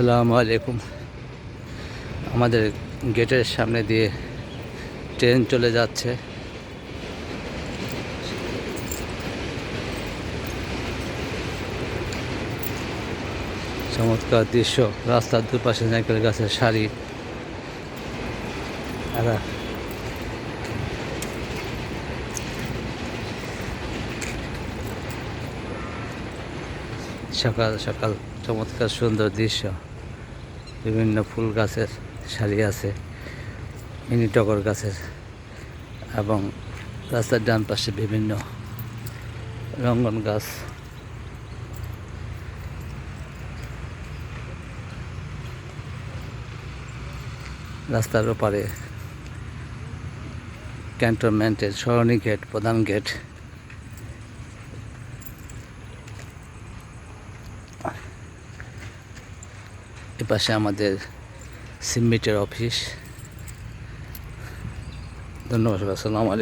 আসসালামু আলাইকুম। আমাদের গেটের সামনে দিয়ে ট্রেন চলে যাচ্ছে। চমৎকার দৃশ্য, রাস্তার দুপাশে নারকেল গাছের সারি। এরা সকাল সকাল চমৎকার সুন্দর দৃশ্য। বিভিন্ন ফুল গাছের সারি আছে, মিনি টগর গাছের এবং রাস্তার ডান পাশে বিভিন্ন রঙ্গন গাছ। রাস্তার ওপারে ক্যান্টনমেন্টের সরণি গেট, প্রধান গেট। এপাশে আমাদের সিমেন্টের অফিস। ধন্যবাদ আসসালামু আলাইকুম।